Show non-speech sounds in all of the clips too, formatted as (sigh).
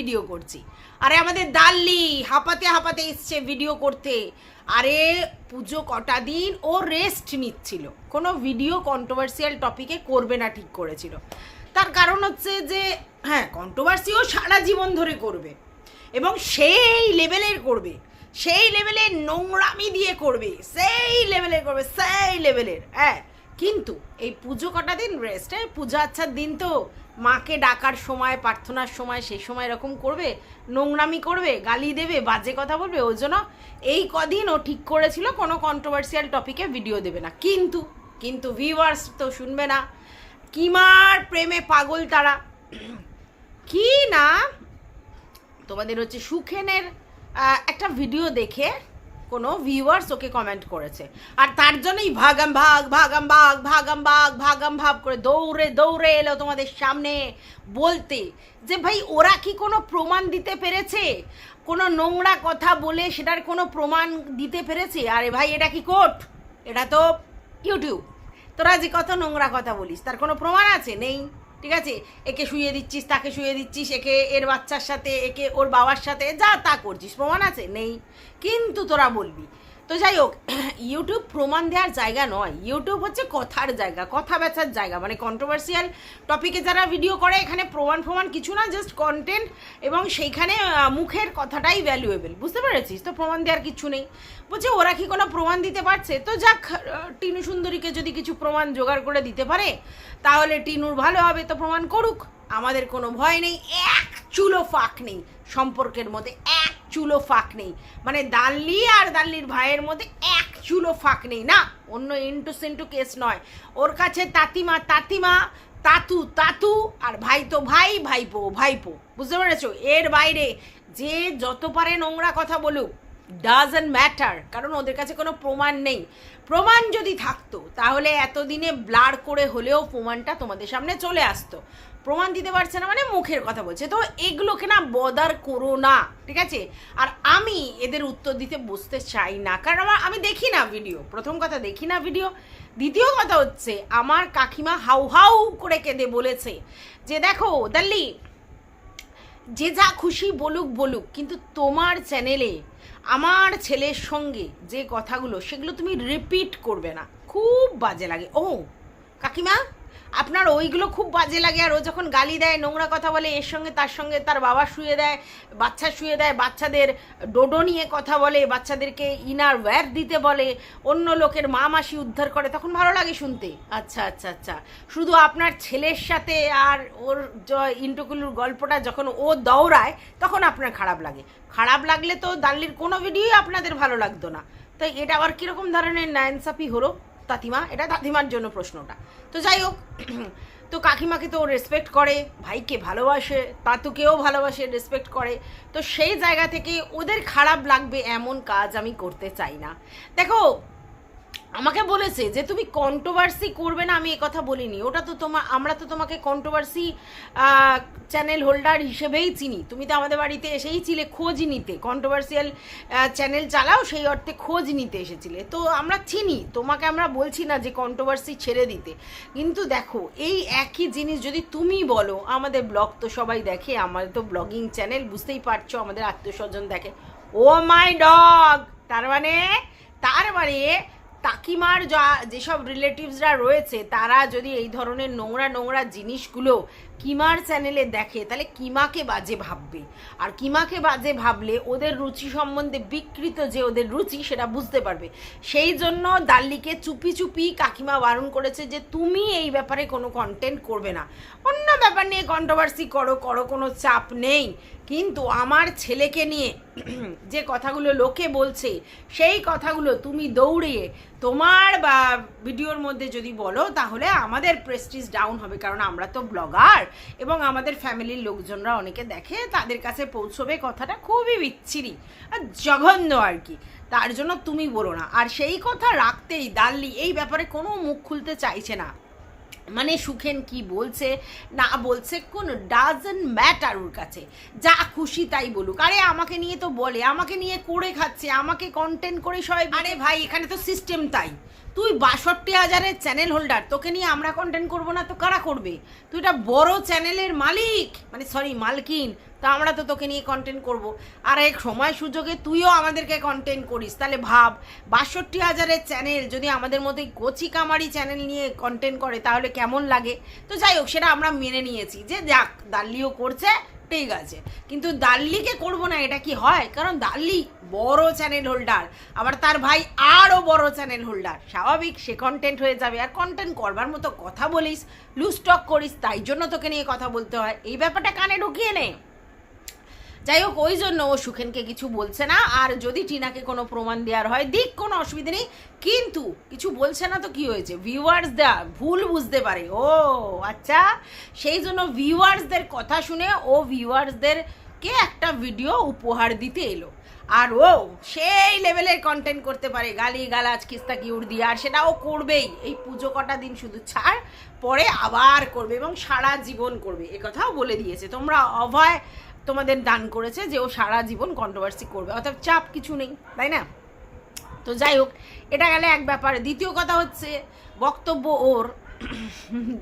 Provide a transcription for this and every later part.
Video করছি। আরে আমাদের দাল্লি, হাঁপাতে হাঁপাতে এসছে ভিডিও করতে। আরে পুজো কটা দিন ও রেস্ট নিচ্ছিল। কোনো ভিডিও কন্ট্রোভার্সিয়াল টপিকে করবে না ঠিক করেছিল। তার কারণ হচ্ছে যে হ্যাঁ কন্ট্রোভার্সিও সারা জীবন ধরে করবে। এবং সেই লেভেলের করবে। সেই লেভেলের নোংরামি দিয়ে করবে। সেই লেভেলের করবে, সেই লেভেলের হ্যাঁ। কিন্তু এই পুজো কটা দিন রেস্ট হ্যাঁ পূজা আচ্ছার দিন তো মাকে ডাকার সময়, প্রার্থনার সময়, সেই সময় এরকম করবে, নোংরামি করবে, গালি দেবে, বাজে কথা বলবে, ওই জন্য এই কদিন ও ঠিক করেছিল, কোনো কন্ট্রোভার্সিয়াল টপিকে ভিডিও দেবে না। কিন্তু কিন্তু ভিউয়ার্স তো শুনবে না। কিমার প্রেমে পাগল তারা। কি না? তোমাদের হচ্ছে সুখেনের একটা ভিডিও দেখে কোনো ভিউয়ার্স ওকে কমেন্ট করেছে। আর তার জন্যই ভাগাম ভাগ ভাগাম ভাগ ভাগাম ভাগ ভাগাম ভাগ করে দৌড়ে দৌড়ে এলো তোমাদের সামনে বলতে। যে ভাই, ওরা কি কোনো প্রমাণ দিতে পেরেছে? কোনো নোংরা কথা বলে সেটার কোনো প্রমাণ দিতে পেরেছে? আরে ভাই, এটা কি কোর্ট? এটা তো ইউটিউব তোরা যে কত নোংরা কথা বলিস, তার কোনো প্রমাণ আছে? নেই। ঠিক আছে? একে শুয়ে দিচ্ছিস, তাকে শুয়ে দিচ্ছিস, একে এর বাচ্চার সাথে, একে ওর বাবার সাথে, যা তা করছিস, প্রমাণ আছে? নেই। কিন্তু তোরা বলবি তো যাই হোক (clears throat) ইউটিউব প্রমাণ দেওয়ার জায়গা নয়। ইউটিউব হচ্ছে কথার জায়গা, কথা বেচার জায়গা। মানে কন্ট্রোভার্সিয়াল টপিকে যারা ভিডিও করে, এখানে প্রমাণ প্রমাণ কিছু না জাস্ট কন্টেন্ট এবং সেইখানে মুখের কথাটাই ভ্যালুয়েবল বুঝতে পেরেছিস? তো প্রমাণ দেওয়ার কিছু নেই। বলছে, ওরা কি কোনো প্রমাণ দিতে পারছে? তো যাক টিনু সুন্দরীকে যদি কিছু প্রমাণ জোগাড় করে দিতে পারে, তাহলে টিনুর ভালো হবে। তো প্রমাণ করুক, আমাদের কোনো ভয় নেই। এক চুলো ফাঁক নেই সম্পর্কের মধ্যে, এক চুলো ফাঁক নেই। মানে দাল্লি আর দাল্লির ভাইয়ের মধ্যে এক চুলো ফাঁক নেই, না? অন্য ইন্টু সেন্টু কেস নয়। ওর কাছে তাতিমা তাতিমা, তাতু তাতু আর ভাই তো ভাই, ভাইপো ভাইপো। বুঝতে পেরেছ? এর বাইরে যে যত পারে নোংরা কথা বলুক ডাজন্ট ম্যাটার কারণ ওদের কাছে কোনো প্রমাণ নেই। প্রমাণ যদি থাকতো, তাহলে এতদিনে ব্লার করে হলেও প্রমাণটা তোমাদের সামনে চলে আসতো। প্রমাণ দিতে পারছে না মানে মুখের কথা বলছে। তো এগুলোকে না বদার করো না, ঠিক আছে? আর আমি এদের উত্তর দিতে বসতে চাই না। কারণ আমার, আমি দেখি না ভিডিও প্রথম কথা, দেখি না ভিডিও দ্বিতীয় কথা হচ্ছে, আমার কাকিমা হাউ হাউ করে কেঁদে বলেছে যে, দেখো, দাল্লি, যে যা খুশি বলুক বলুক, কিন্তু তোমার চ্যানেলে আমার ছেলের সঙ্গে যে কথাগুলো, সেগুলো তুমি রিপিট করবে না। খুব বাজে লাগে। ও, কাকিমা? আপনার ওইগুলো খুব বাজে লাগে আর ও যখন গালি দেয়, নোংরা কথা বলে, এর সঙ্গে তার সঙ্গে তার বাবা শুয়ে দেয়, বাচ্চা শুয়ে দেয়, বাচ্চাদের ডোডো নিয়ে কথা বলে, বাচ্চাদেরকে ইনার ওয়্যার দিতে বলে, অন্য লোকের মা মাসি উদ্ধার করে, তখন ভালো লাগে শুনতে। আচ্ছা আচ্ছা আচ্ছা। শুধু আপনার ছেলের সাথে আর ওর ইন্টুকুলুর গল্পটা যখন ও দৌড়ায়, তখন আপনার খারাপ লাগে। খারাপ লাগলে তো দাল্লির কোনো ভিডিওই আপনাদের ভালো লাগতো না। তো এটা আবার কীরকম ধরনের নায়নসাপি হলো? তাতিমা এটা তাতিমার জন্য প্রশ্নটা। তো যাই হোক, তো কাকিমাকে তো রেসপেক্ট করে, ভাইকে ভালোবাসে, তাতুকেও ভালোবাসে রেসপেক্ট করে। তো সেই জায়গা থেকে ওদের খারাপ লাগবে এমন কাজ আমি করতে চাই না। দেখো আমাকে বলেছে যে তুমি কন্ট্রোভার্সি করবে না, আমি কথা বলিনি। ওটা তো তোমার আমরা তো তোমাকে কন্ট্রোভার্সি চ্যানেল হোল্ডার হিসেবেই চিনি। তুমি তো আমাদের বাড়িতে এসেই ছিলে, খোঁজ নিতে। কন্ট্রোভার্সিয়াল চ্যানেল চালাও, সেই অর্থে খোঁজ নিতে এসেছিলে। তো আমরা চিনি, তোমাকে আমরা বলছি না যে কন্ট্রোভার্সি ছেড়ে দিতে। কিন্তু দেখো, এই একই জিনিস যদি তুমি বলো, আমাদের ব্লগ তো সবাই দেখে আমাদের তো ব্লগিং চ্যানেল বুঝতেই পারছ, আমাদের আত্মীয় স্বজন দেখে। Oh my dog! তার মানে তার মানে কাকিমার যা যেসব রিলেটিভসরা রয়েছে, তারা যদি এই ধরনের নোংরা নোংরা জিনিসগুলো কিমার চ্যানেলে দেখে, তাহলে কিমাকে বাজে ভাববে? আর কিমাকে বাজে ভাবলে ওদের রুচি সম্বন্ধে বিকৃত যে ওদের রুচি, সেটা বুঝতে পারবে। সেই জন্য দাল্লিকে চুপি চুপি কাকিমা বারণ করেছে যে, তুমি এই ব্যাপারে কোনো কন্টেন্ট করবে না। অন্য ব্যাপার নিয়ে কন্ট্রোভার্সি করো করো, কোনো চাপ নেই। কিন্তু আমার ছেলেকে নিয়ে যে কথাগুলো লোকে বলছে, সেই কথাগুলো তুমি দৌড়িয়ে তোমার বা ভিডিওর মধ্যে যদি বলো, তাহলে আমাদের প্রেস্টিজ ডাউন হবে, কারণ আমরা তো ব্লগার এবং আমাদের ফ্যামিলির লোকজনরা অনেকে দেখে তাদের কাছে পৌঁছবে কথাটা খুবই বিচ্ছিরি, আর জঘন্য আর কি। তার জন্য তুমি বলো না। আর সেই কথা রাখতেই দাল্লি এই ব্যাপারে কোনো মুখ খুলতে চাইছে না। মানে সুখেন কি বলছে, না বলছে, কোন ডাজন ম্যাটার ওর কাছে। যা খুশি তাই বলুক। আরে আমাকে নিয়ে তো বলে, আমাকে নিয়ে করে খাচ্ছে, আমাকে কন্টেন্ট করে সবাই আরে ভাই, এখানে তো সিস্টেম তাই। তুই বাষট্টি হাজারের চ্যানেল হোল্ডার তোকে নিয়ে আমরা কন্টেন্ট করব না, তো কারা করবে? তুই একটা বড় চ্যানেলের মালিক। মানে সরি মালকিন। তা আমরা তো তোকে নিয়ে কন্টেন্ট করব। আর এক সময় সুযোগে তুইও আমাদেরকে কন্টেন্ট করিস। তাহলে ভাব, বাষট্টি হাজারের চ্যানেল যদি আমাদের মধ্যে কচি কামারি চ্যানেল নিয়ে কন্টেন্ট করে, তাহলে কেমন লাগে? তো যাই হোক, সেটা আমরা মেনে নিয়েছি। যে যাক দাল্লিও করছে ঠিক আছে কিন্তু দার্লিকে করব না, এটা কি হয়? কারণ দার্লি বড় চ্যানেল হোল্ডার আবার তার ভাই আরও বড় চ্যানেল হোল্ডার স্বাভাবিক, সে কন্টেন্ট হয়ে যাবে। আর কন্টেন্ট করবার মতো কথা বলিস, লুজ টক করিস, তাই জন্য তোকে নিয়ে কথা বলতে হয়। এই ব্যাপারটা কানে ঢুকিয়ে নে। যাই হোক, ওই জন্য ও সুখেনকে কিছু বলছে না। আর যদি টিনাকে কোনো প্রমাণ দেওয়ার হয়, দিক কোনো অসুবিধা নেই। কিন্তু কিছু বলছে না তো কি হয়েছে? ভিউয়ার্স দেয়া ভুল বুঝতে পারে। ও আচ্ছা। সেই জন্য ভিউয়ার্সদের কথা শুনে ও ভিউয়ার্সদেরকে একটা ভিডিও উপহার দিতে এলো। আর ও সেই লেভেলের কন্টেন্ট করতে পারে। গালি গালাজ কিস্তা কিউর দিয়ে। আর সেটা ও করবেই। এই পুজো কটা দিন শুধু ছাড়, পরে আবার করবে এবং সারা জীবন করবে। এ কথাও বলে দিয়েছে। তোমরা অভয় তোমাদের দান করেছে যে ও সারা জীবন কন্ট্রোভার্সি করবে। অর্থাৎ চাপ কিছু নেই, তাই না? তো যাই হোক, এটা গেলে এক ব্যাপার। দ্বিতীয় কথা হচ্ছে, বক্তব্য ওর।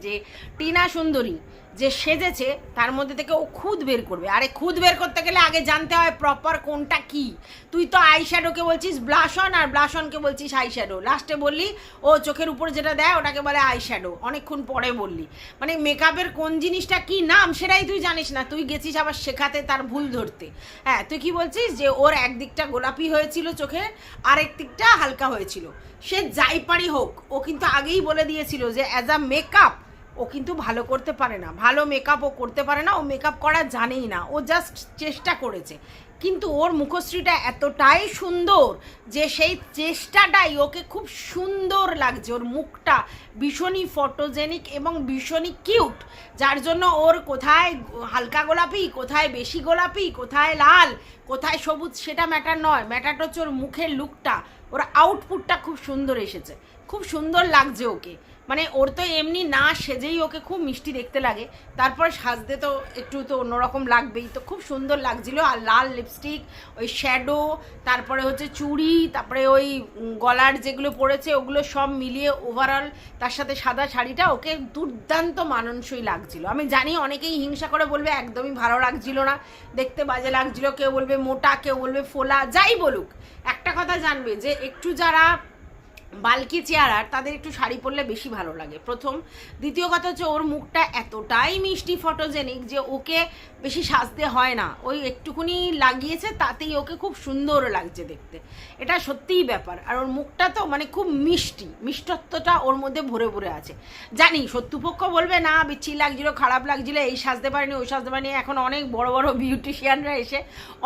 যে টিনা সুন্দরী যে সেজেছে, তার মধ্যে থেকে ও খুদ বের করবে। আরে খুদ বের করতে গেলে আগে জানতে হয় প্রপার কোনটা কি। তুই তো আইশ্যাডোকে বলছিস ব্লাশন আর ব্লাশনকে বলছিস আইশ্যাডো লাস্টে বললি, ও চোখের উপর যেটা দেয়, ওটাকে বলে আইশ্যাডো অনেকক্ষণ পরে বললি। মানে মেকআপের কোন জিনিসটা কি নাম, সেটাই তুই জানিস না। তুই গেছিস আবার শেখাতে তার ভুল ধরতে। হ্যাঁ তুই কি বলছিস যে ওর একদিকটা গোলাপি হয়েছিল চোখে আরেক দিকটা হালকা হয়েছিল। সে যাই পারি হোক, ও কিন্তু আগেই বলে দিয়েছিল যে অ্যাজ আ মেকআপ ও কিন্তু ভালো করতে পারে না। ভালো মেকআপ ও করতে পারে না, ও মেকআপ করা জানেই না। ও জাস্ট চেষ্টা করেছে। কিন্তু ওর মুখশ্রীটা এতটাই সুন্দর যে সেই চেষ্টাটাই ওকে খুব সুন্দর লাগছে। ওর মুখটা ভীষণই ফটোজেনিক এবং ভীষণই কিউট যার জন্য ওর কোথায় হালকা গোলাপি, কোথায় বেশি গোলাপি, কোথায় লাল, কোথায় সবুজ, সেটা ম্যাটার নয়। ম্যাটারটা হচ্ছে ওর মুখের লুকটা ওর আউটপুটটা খুব সুন্দর এসেছে। খুব সুন্দর লাগছে ওকে। মানে ওর তো এমনি না সেজেই ওকে খুব মিষ্টি দেখতে লাগে। তারপরে সাজতে তো একটু তো অন্যরকম লাগবেই। তো খুব সুন্দর লাগছিল। আর লাল লিপস্টিক ওই শ্যাডো তারপরে হচ্ছে চুড়ি, তারপরে ওই গলার যেগুলো পড়েছে ওগুলো সব মিলিয়ে ওভারঅল তার সাথে সাদা শাড়িটা ওকে দুর্দান্ত মানানসই লাগছিল। আমি জানি অনেকেই হিংসা করে বলবে, একদমই ভালো লাগছিল না। দেখতে বাজে লাগছিল। কেউ বলবে, মোটা, কেউ বলবে, ফোলা, যাই বলুক। একটা কথা জানবে যে, একটু যারা বালকি চেয়ারার তাদের একটু শাড়ি পরলে বেশি ভালো লাগে। প্রথম দ্বিতীয় কথা হচ্ছে ওর মুখটা এতটাই মিষ্টি ফটোজেনিক যে ওকে বেশি সাজতে হয় না। ওই একটুকুনি লাগিয়েছে, তাতেই ওকে খুব সুন্দর লাগছে দেখতে। এটা সত্যিই ব্যাপার। আর ওর মুখটা তো মানে খুব মিষ্টি, মিষ্টত্বটা ওর মধ্যে ভরে ভরে আছে। জানি শত্রুপক্ষ বলবে, না বিচ্ছি লাগছিল, খারাপ লাগছিল, এই সাজতে পারেনি, ওই সাজতে পারেনি। এখন অনেক বড় বড় বিউটিশিয়ানরা এসে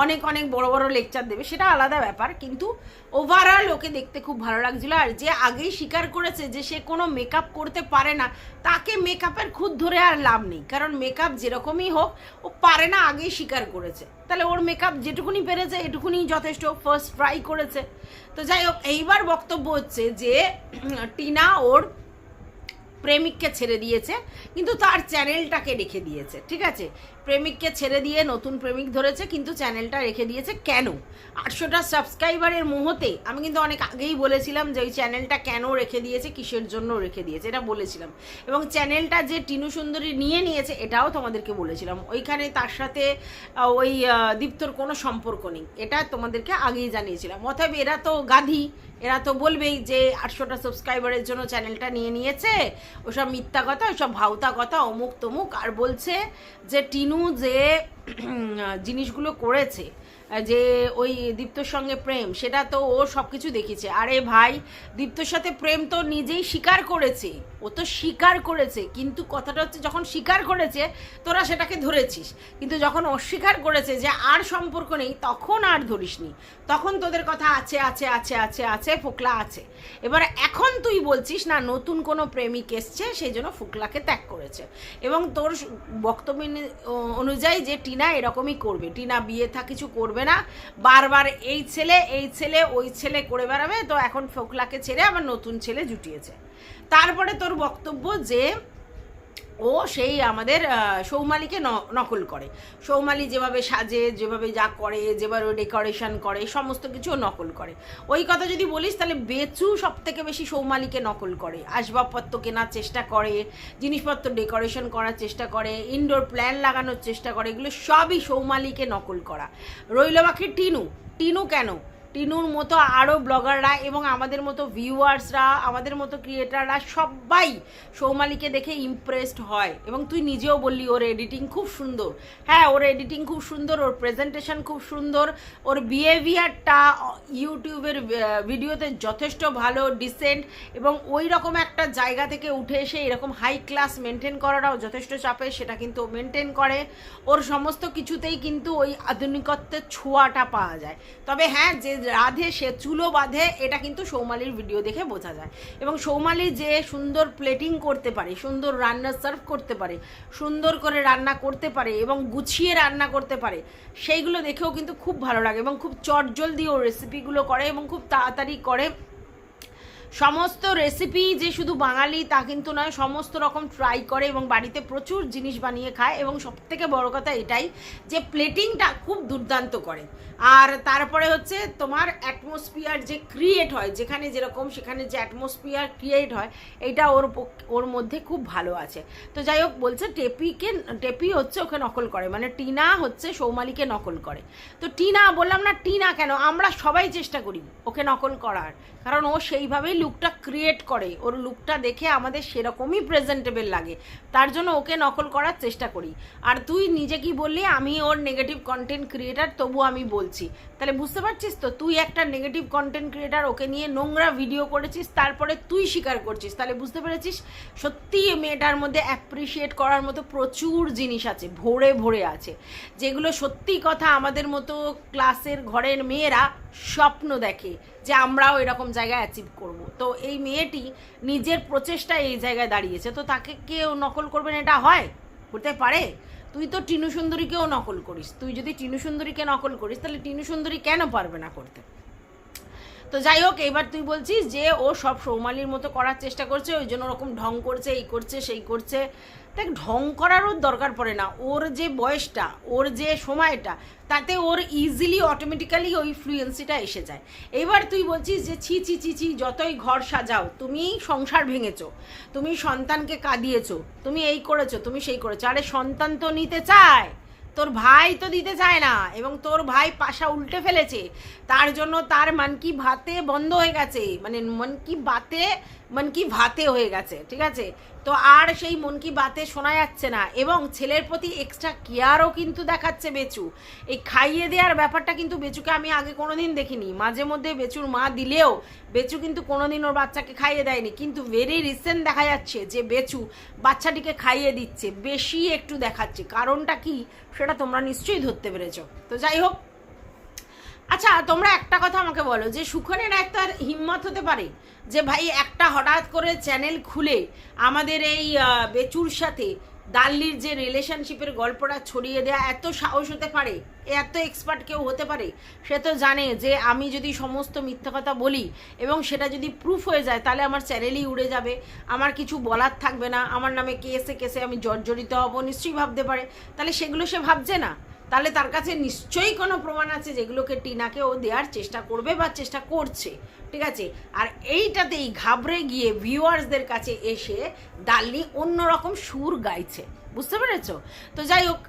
অনেক অনেক বড় বড় লেকচার দেবে। সেটা আলাদা ব্যাপার, কিন্তু ওভারঅল ওকে দেখতে খুব ভালো লাগছিল। আর যে আগেই স্বীকার করেছে যে সে কোনো মেকআপ করতে পারে না, তাকে মেকআপের খুদ ধরে আর লাভ নেই। কারণ মেকআপ যেরকমই হোক, ও পারে না আগেই স্বীকার করেছে। তাহলে ওর মেকআপ যেটুকুনি পেরেছে, এটুকুনি যথেষ্ট। ফার্স্ট ট্রাই করেছে। তো যাই হোক, এইবার বক্তব্য হচ্ছে যে, (clears throat) টিনা ওর প্রেমিককে ছেড়ে দিয়েছে, কিন্তু তার চ্যানেলটাকে রেখে দিয়েছে। ঠিক আছে? প্রেমিককে ছেড়ে দিয়ে নতুন প্রেমিক ধরেছে, কিন্তু চ্যানেলটা রেখে দিয়েছে কেন? আটশোটা সাবস্ক্রাইবারের মুহূর্তে, আমি কিন্তু অনেক আগেই বলেছিলাম যে ওই চ্যানেলটা কেন রেখে দিয়েছে, কিসের জন্য রেখে দিয়েছে, এটা বলেছিলাম। এবং চ্যানেলটা যে টিনু সুন্দরী নিয়ে নিয়েছে, এটাও তোমাদেরকে বলেছিলাম। ওইখানে তার সাথে ওই দীপ্তর কোনো সম্পর্ক নেই, এটা তোমাদেরকে আগেই জানিয়েছিলাম। অতএব এরা তো গাধি, এরা তো বলবেই যে আটশোটা সাবস্ক্রাইবারের জন্য চ্যানেলটা নিয়ে নিয়েছে, ওসব মিথ্যা কথা, ওসব ভাউতা কথা অমুক তমুক আর বলছে যে টিনু যে জিনিসগুলো করেছে যে ওই দীপ্তর সঙ্গে প্রেম, সেটা তো ও সব কিছু দেখেছে আরে ভাই, দীপ্তর সাথে প্রেম তো নিজেই স্বীকার করেছে। ও তো স্বীকার করেছে, কিন্তু কথাটা হচ্ছে যখন স্বীকার করেছে, তোরা সেটাকে ধরেছিস। কিন্তু যখন অস্বীকার করেছে যে আর সম্পর্ক নেই, তখন আর ধরিসনি। তখন তোদের কথা আছে আছে আছে আছে আছে, ফোকলা আছে। এবার এখন তুই বলছিস, না, নতুন কোনো প্রেমিক এসছে, সেই জন্য ফুকলাকে ত্যাগ করেছে। এবং তোর বক্তব্য অনুযায়ী যে টিনা এরকমই করবে। টিনা বিয়ে থা কিছু করবে না। বারবার এই ছেলে এই ছেলে, ওই ছেলে করে বেড়াবে। তো এখন ফোকলাকে ছেড়ে আবার নতুন ছেলে জুটিয়েছে। তারপরে তোর বক্তব্য যে ও সেই আমাদের সৌমালিকে নকল করে। সৌমালি যেভাবে সাজে, যেভাবে যা করে, যেভাবে ডেকোরেশন করে, সমস্ত কিছু নকল করে। ওই কথা যদি বলিস, তাহলে বেচু সব থেকে বেশি সৌমালিকে নকল করে। আসবাবপত্র কেনার চেষ্টা করে, জিনিসপত্র ডেকোরেশন করার চেষ্টা করে ইনডোর প্ল্যান লাগানোর চেষ্টা করে, এগুলো সবই সৌমালিকে নকল করা। রইল বাকি টিনু। টিনু কেন? টিনুর মতো আরও ব্লগাররা এবং আমাদের মতো ভিউয়ার্সরা, আমাদের মতো ক্রিয়েটাররা সবাই সৌমালিকে দেখে ইমপ্রেসড হয়। এবং তুই নিজেও বললি, ওর এডিটিং খুব সুন্দর। হ্যাঁ ওর এডিটিং খুব সুন্দর, ওর প্রেজেন্টেশন খুব সুন্দর, ওর বিহেভিয়ারটা ইউটিউবের ভিডিওতে যথেষ্ট ভালো ডিসেন্ট এবং ওই রকম একটা জায়গা থেকে উঠে এসে এরকম হাই ক্লাস মেনটেন করাটাও যথেষ্ট চাপে, সেটা কিন্তু মেনটেন করে। ওর সমস্ত কিছুতেই কিন্তু ওই আধুনিকত্বের ছোঁয়াটা পাওয়া যায়। তবে হ্যাঁ যে রাধে, সে চুলো বাঁধে, এটা কিন্তু সৌমালির ভিডিও দেখে বোঝা যায়। এবং সৌমালি যে সুন্দর প্লেটিং করতে পারে, সুন্দর রান্না সার্ভ করতে পারে, সুন্দর করে রান্না করতে পারে এবং গুছিয়ে রান্না করতে পারে, সেইগুলো দেখেও কিন্তু খুব ভালো লাগে এবং খুব চটজলদি ও রেসিপিগুলো করে এবং খুব তাড়াতাড়ি করে সমস্ত রেসিপি যে শুধু বাঙালি তা কিন্তু নয়, সমস্ত রকম ট্রাই করে এবং বাড়িতে প্রচুর জিনিস বানিয়ে খায় এবং সব থেকে বড় কথা এটাই যে প্লেটিংটা খুব দুর্দান্ত করে। আর তারপরে হচ্ছে তোমার অ্যাটমসফিয়ার যে ক্রিয়েট হয়, যেখানে যেরকম সেখানে যে অ্যাটমসফিয়ার ক্রিয়েট হয়, এটা ওর ওর মধ্যে খুব ভালো আছে। তো যাই হোক, বলছে টেপিকে, টেপি হচ্ছে ওকে নকল করে মানে টিনা হচ্ছে সৌমালিকে নকল করে। তো টিনা, বললাম না টিনা কেন? আমরা সবাই চেষ্টা করি ওকে নকল করার। কারণ ও সেইভাবেই লুকটা ক্রিয়েট করে। ওর লুকটা দেখে আমাদের সেরকমই প্রেজেন্টেবল লাগে। তার জন্য ওকে নকল করার চেষ্টা করি। আর তুই নিজে কি বললি, আমি ওর নেগেটিভ কন্টেন্ট ক্রিয়েটার তবু আমি বলছি। তাহলে বুঝতে পারছিস তো, তুই একটা নেগেটিভ কন্টেন্ট ক্রিয়েটার ওকে নিয়ে নোংরা ভিডিও করেছিস, তারপরে তুই স্বীকার করছিস। তাহলে বুঝতে পেরেছিস? সত্যি মেয়েটার মধ্যে অ্যাপ্রিসিয়েট করার মতো প্রচুর জিনিস আছে, ভরে ভরে আছে। যেগুলো সত্যি কথা আমাদের মতো ক্লাসের ঘরের মেয়েরা স্বপ্ন দেখে। যে আমরাও এরকম জায়গায় অ্যাচিভ করব। তো এই মেয়েটি নিজের প্রচেষ্টায় এই জায়গায় দাঁড়িয়েছে। তো তাকে কেউ নকল করবেন এটা হয়? করতে পারে। তুই তো টিনু সুন্দরীকেও নকল করিস। তুই যদি টিনু সুন্দরীকে নকল করিস, তাহলে টিনু সুন্দরী কেন পারবে না করতে? তো যাই হোক, এবার তুই বলছিস যে ও সব সৌমালির মতো করার চেষ্টা করছে, ওই জন্য ওরকম ঢং করছে, এই করছে, সেই করছে। দেখ, ঢং করারও দরকার পড়ে না। ওর যে বয়সটা, ওর যে সময়টা, তাতে ওর ইজিলি অটোমেটিক্যালি ওই ফ্লুয়েন্সিটা এসে যায়। এবার তুই বলছিস যে ছি ছি ছি ছি, যতই ঘর সাজাও তুমি সংসার ভেঙেছো, তুমি সন্তানকে কাঁদিয়েছো, তুমি এই করেছ, তুমি সেই করেছ। আরে, সন্তান তো নিতে চায়। তোর ভাই তো দিতে চায় না, এবং তোর ভাই পাশা উল্টে ফেলেছে। তার জন্য তার মন কি ভাতে বন্ধ হয়ে গেছে মানে মন কি বাতে মন কি ভাতে হয়ে গেছে, ঠিক আছে? তো আর সেই মন কি বাতে শোনা যাচ্ছে না, এবং ছেলের প্রতি এক্সট্রা কেয়ারও কিন্তু দেখাচ্ছে বেচু। এই খাইয়ে দেওয়ার ব্যাপারটা কিন্তু বেচুকে আমি আগে কোনোদিন দেখিনি। মাঝে মধ্যে বেচুর মা দিলেও বেচু কিন্তু কোনোদিন ওর বাচ্চাকে খাইয়ে দেয়নি। কিন্তু ভেরি রিসেন্ট দেখা যাচ্ছে যে বেচু বাচ্চাটিকে খাইয়ে দিচ্ছে, বেশি একটু দেখাচ্ছে। কারণটা কি? সেটা তোমরা নিশ্চয়ই ধরতে পেরেছ। তো যাই হোক আচ্ছা তোমরা একটা কথা আমাকে বলো, যে সুখনের একটা হিম্মত হতে পারে, যে ভাই একটা হঠাৎ করে চ্যানেল খুলে আমাদের এই বেচুর সাথে দাল্লির যে রিলেশনশিপের গল্পটা ছড়িয়ে দেওয়া এত সাহস হতে পারে, এত এক্সপার্ট কেউ হতে পারে, সে তো জানে যে আমি যদি সমস্ত মিথ্যা কথা বলি এবং সেটা যদি প্রুফ হয়ে যায়, তাহলে আমার চ্যানেলই উড়ে যাবে, আমার কিছু বলার থাকবে না, আমার নামে কেসে কেসে আমি জর্জরিত হব, নিশ্চয়ই ভাবতে পারে, তাহলে সেগুলো সে ভাবছে না। তাহলে তার কাছে নিশ্চয়ই কোনো প্রমাণ আছে যেগুলোকে টিনাকে ও দেওয়ার চেষ্টা করবে বা চেষ্টা করছে, ঠিক আছে? আর এইটাতেই ঘাবড়ে গিয়ে ভিউয়ার্সদের কাছে এসে ডালনি অন্যরকম সুর গাইছে, বুঝতে পেরেছ? তো যাই হোক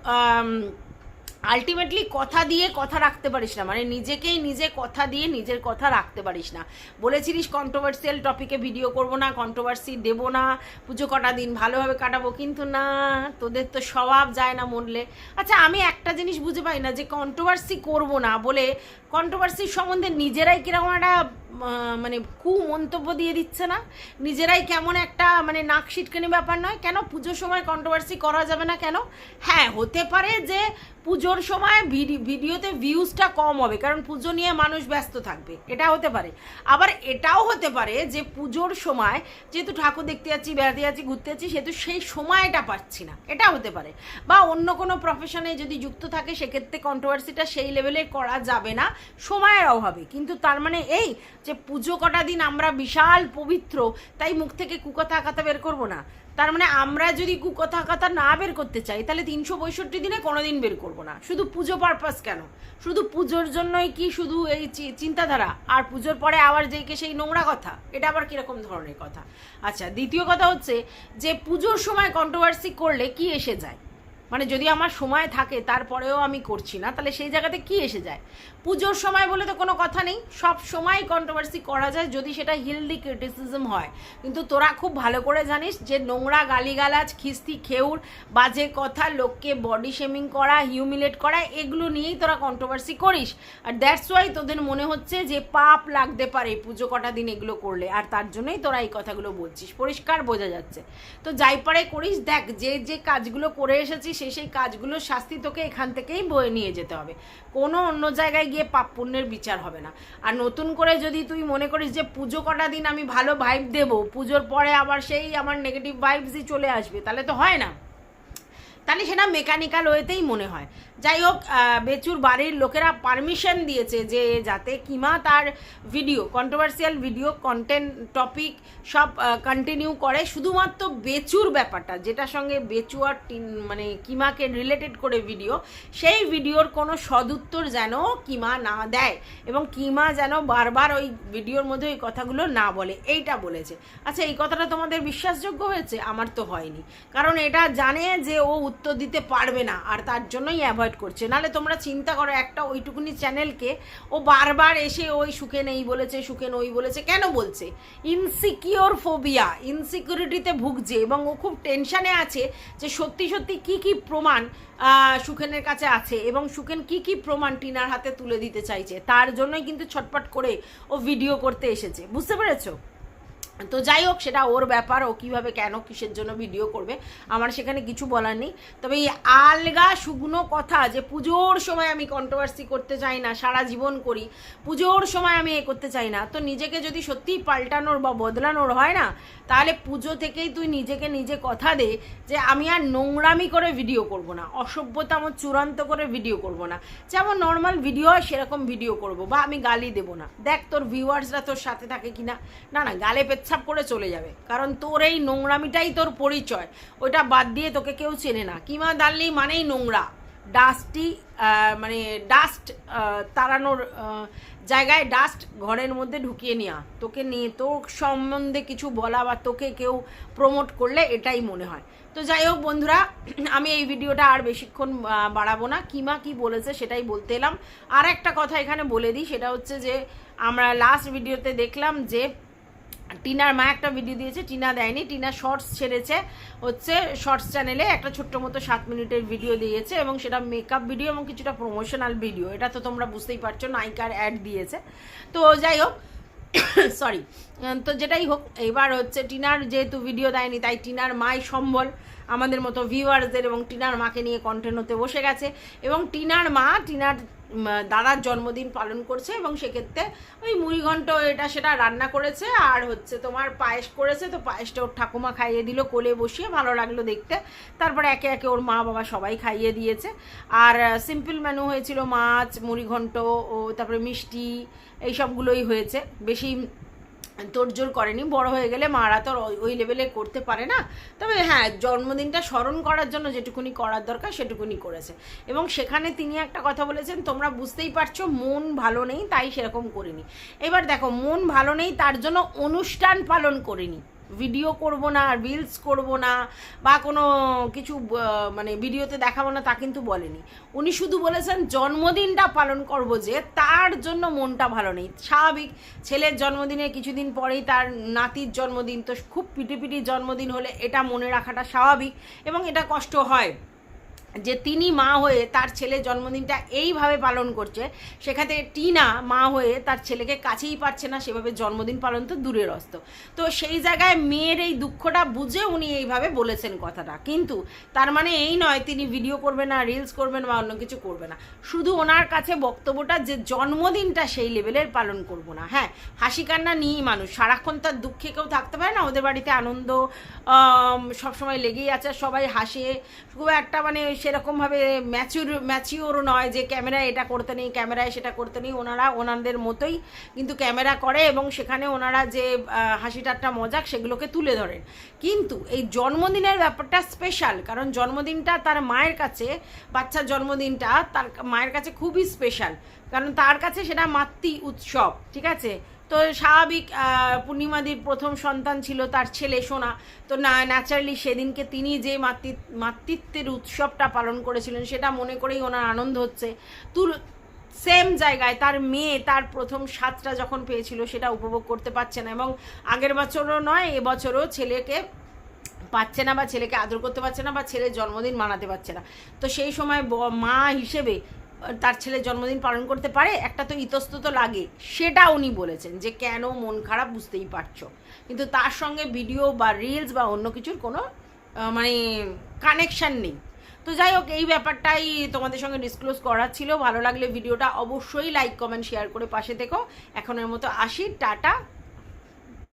আলটিমেটলি কথা দিয়ে কথা রাখতে পারিস না। মানে নিজেকেই নিজে কথা দিয়ে নিজের কথা রাখতে পারিস না। বলেছিলিস কন্ট্রোভার্সিয়াল টপিকে ভিডিও করব না কন্ট্রোভার্সি দেব না, পুজো কটা দিন ভালোভাবে কাটাবো, কিন্তু না, তোদের তো স্বভাব যায় না মনলে। আচ্ছা আমি একটা জিনিস বুঝে পাই না যে কন্ট্রোভার্সি করব না বলে কন্ট্রোভার্সির সম্বন্ধে নিজেরাই কীরকম একটা মানে কু মন্তব্য দিয়ে দিচ্ছে না। নিজেরাই কেমন একটা মানে নাক সিটকানি ব্যাপার নয়। কেন পুজোর সময় কন্ট্রোভার্সি করা যাবে না কেন? হ্যাঁ হতে পারে যে পুজোর সময় ভিডি- ভিডিওতে ভিউজটা কম হবে, কারণ পুজো নিয়ে মানুষ ব্যস্ত থাকবে। এটা হতে পারে। আবার এটাও হতে পারে যে পুজোর সময় যেহেতু ঠাকুর দেখতে যাচ্ছি, বেড়াতে যাচ্ছি, ঘুরতে যাচ্ছি, সেহেতু সেই সময়টা পাচ্ছি না। এটা হতে পারে। বা অন্য কোনো প্রফেশনে যদি যুক্ত থাকে, সেক্ষেত্রে কন্ট্রোভার্সিটা সেই লেভেলে করা যাবে না। সময়ের অভাবে। কিন্তু তার মানে এই যে পুজো কটা দিন আমরা বিশাল পবিত্র, তাই মুখ থেকে কুকথা কথা বের করব না। তার মানে আমরা যদি কুকথা কথা না বের করতে চাই, তাহলে তিনশো পঁয়ষট্টি দিনে কোনোদিন বের করব না। শুধু পুজো পারপাস কেন? শুধু পুজোর জন্যই কি শুধু এই চিন্তাধারা? আর পুজোর পরে আবার যেই কে সেই নোংরা কথা? এটা আবার কীরকম ধরনের কথা? আচ্ছা দ্বিতীয় কথা হচ্ছে যে পুজোর সময় কন্ট্রোভার্সি করলে কি এসে যায়? মানে যদি আমার সময় থাকে, তারপরেও আমি করছি না, তাহলে সেই জায়গাতে কি এসে যায়? পুজোর সময় বলে তো কোনো কথা নেই। সব সময় কন্ট্রোভার্সি করা যায় যদি সেটা হেলদি ক্রিটিসিজম হয়। কিন্তু তোরা খুব ভালো করে জানিস যে নোংরা গালিগালাজ, খিস্তি, খেউর, বাজে কথা, লোককে বডি শেমিং করা হিউমিলেট করা, এগুলো নিয়েই তোরা কন্ট্রোভার্সি করিস। আর দ্যাটস ওয়াই তোদের মনে হচ্ছে যে পাপ লাগতে পারে পুজো কটা দিন এগুলো করলে। আর তার জন্যই তোরা এই কথাগুলো বলছিস। পরিষ্কার বোঝা যাচ্ছে। তো যাই পারে করিস, দেখ, যে যে কাজগুলো করে এসেছিস সেই সেই কাজগুলো শাস্তি তোকে এখান থেকেই বয়ে নিয়ে যেতে হবে। কোনো অন্য জায়গায় গিয়ে পাপ পুণ্যের বিচার হবে না। আর নতুন করে যদি তুই মনে করিস যে পুজো কটা দিন আমি ভালো ভাইব দেব, পুজোর পরে আবার সেই আমার নেগেটিভ ভাইবসই চলে আসবে, তাহলে তো হয় না। তাহলে সেটা মেকানিক্যাল ওয়েতেই মনে হয়। যাই হোক বেচুর বাড়ির লোকেরা পারমিশন দিয়েছে যে যাতে কিমা তার video controversial video content topic সব কন্টিনিউ করে। শুধুমাত্র বেচুর ব্যাপারটা, যেটার সঙ্গে বেচু আর মানে কিমাকে রিলেটেড করে ভিডিও সেই ভিডিওর কোনো সদুত্তর যেন কিমা না দেয় এবং কিমা যেন বারবার ওই ভিডিওর মধ্যে ওই কথাগুলো না বলে। এইটা বলেছে। আচ্ছা এই কথাটা তোমাদের বিশ্বাসযোগ্য হয়েছে? আমার তো হয়নি। কারণ এটা জানে যে ও উত্তর দিতে পারবে না, আর তার জন্যই অ্যাভয়েড করছে। নাহলে তোমরা চিন্তা করো, একটা ওইটুকুনি চ্যানেলকে ও বারবার এসে ওই সুখে নেই বলেছে, সুখে নই বলেছে, কেন বলছে? ইনসিকিওর ফোবিয়া ইনসিকিউরিটিতে ভুগছে এবং ও খুব টেনশানে আছে যে সত্যি সত্যি কি কি প্রমাণ সুখেনের কাছে আছে এবং সুখেন কি কি প্রমাণ টিনার হাতে তুলে দিতে চাইছে। তার জন্যই কিন্তু ছটপট করে ও ভিডিও করতে এসেছে। বুঝতে পেরেছ? তো যাই হোক, সেটা ওর ব্যাপার, ও কীভাবে কেন কিসের জন্য ভিডিও করবে, আমার সেখানে কিছু বলার নেই। তবে এই আলগা শুকনো কথা যে পুজোর সময় আমি কন্ট্রোভার্সি করতে চাই না, সারা জীবন করি, পুজোর সময় আমি এ করতে চাই না। তো নিজেকে যদি সত্যিই পাল্টানোর বা বদলানোর হয় না, তাহলে পুজো থেকেই তুই নিজেকে নিজে কথা দে যে আমি আর নোংরামি করে ভিডিও করব না, অসভ্যতা আমার চূড়ান্ত করে ভিডিও করব না। যেমন নর্মাল ভিডিও হয়, সেরকম ভিডিও করব, বা আমি গালি দেব না। দেখ তোর ভিউয়ার্সরা তোর সাথে থাকে কিনা। না না, গালে পেচ্ছাপ করে চলে যাবে। কারণ তোর এই নোংরামিটাই তোর পরিচয়। ওইটা বাদ দিয়ে তোকে কেউ চেনে না। কিমা দাল্লি মানেই নোংরা। ডাস্টি মানে ডাস্ট তাড়ানোর জায়গায় ডাস্ট ঘরের মধ্যে ঢুকিয়ে নেওয়া তোকে নিয়ে তোর সম্বন্ধে কিছু বলা বা তোকে কেউ প্রমোট করলে এটাই মনে হয়। তো যাই হোক বন্ধুরা, (clears throat) আমি এই ভিডিওটা আর বেশিক্ষণ বাড়াবো না। কিমা কি বলেছে সেটাই বলতে এলাম। আর একটা কথা এখানে বলে দিই, সেটা হচ্ছে যে, আমরা লাস্ট ভিডিওতে দেখলাম যে টিনার মা একটা ভিডিও দিয়েছে, টিনা দেয়নি, টিনা শর্টস ছেড়েছে, হচ্ছে শর্টস চ্যানেলে একটা ছোট্ট মতো সাত মিনিটের ভিডিও দিয়েছে এবং সেটা মেকআপ ভিডিও এবং কিছুটা প্রমোশনাল ভিডিও এটা তো তোমরা বুঝতেই পারছ নাইকার অ্যাড দিয়েছে। তো যাই হোক (coughs) সরি তো যেটাই হোক, এবার হচ্ছে টিনার যেহেতু ভিডিও দেয়নি, তাই টিনার মাই সম্বল, আমাদের মতো ভিউয়ার্সদের এবং টিনার মাকে নিয়ে কন্টেন্ট হতে বসে গেছে। এবং টিনার মা, টিনার দাদার জন্মদিন পালন করছে এবং সেক্ষেত্রে ওই মুড়িঘণ্ট এটা সেটা রান্না করেছে আর হচ্ছে তোমার পায়েস করেছে, তো পায়েসটা ওর ঠাকুমা খাইয়ে দিল, কোলে বসিয়ে ভালো লাগল দেখতে। তারপরে একে একে ওর মা বাবা সবাই খাইয়ে দিয়েছে। আর সিম্পল মেনু হয়েছিল মাছ মুড়িঘণ্ট ও, তারপরে মিষ্টি এই সবগুলোই হয়েছে। বেশি তোড়জোড় করেনি। বড় হয়ে গেলে মারা তো ওই লেভেলে করতে পারে না। তবে হ্যাঁ জন্মদিনটা স্মরণ করার জন্য যেটুকুনি করার দরকার, সেটুকুনি করেছে। এবং সেখানে তিনি একটা কথা বলেছেন, তোমরা বুঝতেই পারছ, মন ভালো নেই, তাই সেরকম করিনি। এবার দেখো, মন ভালো নেই, তার জন্য অনুষ্ঠান পালন করিনি। ভিডিও করব না রিলস করব না, বা কোনো কিছু মানে ভিডিওতে দেখাবো না, তা কিন্তু বলেনি। উনি শুধু বলেছেন, জন্মদিনটা পালন করব যে, তার জন্য মনটা ভালো নেই। স্বাভাবিক, ছেলের জন্মদিনে কিছুদিন পরেই তার নাতির জন্মদিন, তো খুব পিটিপিটি জন্মদিন হলে এটা মনে রাখাটা স্বাভাবিক, এবং এটা কষ্ট হয়। যে তিনি মা হয়ে তার ছেলের জন্মদিনটা এইভাবে পালন করছে, সেখানে টিনা মা হয়ে তার ছেলেকে কাছেই পারছে না, সেভাবে জন্মদিন পালন তো দূরের অস্ত। তো সেই জায়গায় মেয়ের এই দুঃখটা বুঝে উনি এইভাবে বলেছেন কথাটা। কিন্তু তার মানে এই নয়, তিনি ভিডিও করবেন না রিলস করবেন বা অন্য কিছু করবে না। শুধু ওনার কাছে বক্তব্যটা যে জন্মদিনটা সেই লেভেলের পালন করব না। হ্যাঁ হাসি কান্না নিয়েই মানুষ। সারাক্ষণ তার দুঃখে কেউ থাকতে পারে না, ওদের বাড়িতে আনন্দ সবসময় লেগেই আছে, সবাই হাসে। খুব একটা মানে সেরকমভাবে ম্যাচিউর ম্যাচিওরও নয় যে ক্যামেরায় এটা করতে নেই, ক্যামেরায় সেটা করতে নেই। ওনারা ওনাদের মতোই কিন্তু ক্যামেরা করে এবং সেখানে ওনারা যে হাসি মজাক সেগুলোকে তুলে ধরেন। কিন্তু এই জন্মদিনের ব্যাপারটা স্পেশাল কারণ জন্মদিনটা তার মায়ের কাছে, বাচ্চার জন্মদিনটা তার মায়ের কাছে খুবই স্পেশাল কারণ তার কাছে সেটা মাতৃ উৎসব, ঠিক আছে? তো স্বাভাবিক পূর্ণিমাদির প্রথম সন্তান ছিল তার ছেলে সোনা। তো না ন্যাচারালি সেদিনকে তিনি যে মাতৃ, মাতৃত্বের উৎসবটা পালন করেছিলেন, সেটা মনে করেই ওনার আনন্দ হচ্ছে। তুল সেম জায়গায় তার মেয়ে তার প্রথম স্বাদটা যখন পেয়েছিল, সেটা উপভোগ করতে পারছে না এবং আগের বছরও নয় এবছরও ছেলেকে পাচ্ছে না বা ছেলেকে আদর করতে পারছে না বা ছেলের জন্মদিন মানাতে পারছে না। তো সেই সময় মা হিসেবে তার ছেলের জন্মদিন পালন করতে পারে, একটা তো ইতস্তত লাগে। সেটা উনি বলেছেন যে কেন মন খারাপ বুঝতেই পারছ। কিন্তু তার সঙ্গে ভিডিও বা রিলস বা অন্য কিছুর কোনো মানে কানেকশান নেই। তো যাই হোক, এই ব্যাপারটাই তোমাদের সঙ্গে ডিসক্লোজ করার ছিল। ভালো লাগলে ভিডিওটা অবশ্যই লাইক কমেন্ট শেয়ার করে পাশে থেকো। এখনের মতো আসি। টাটা।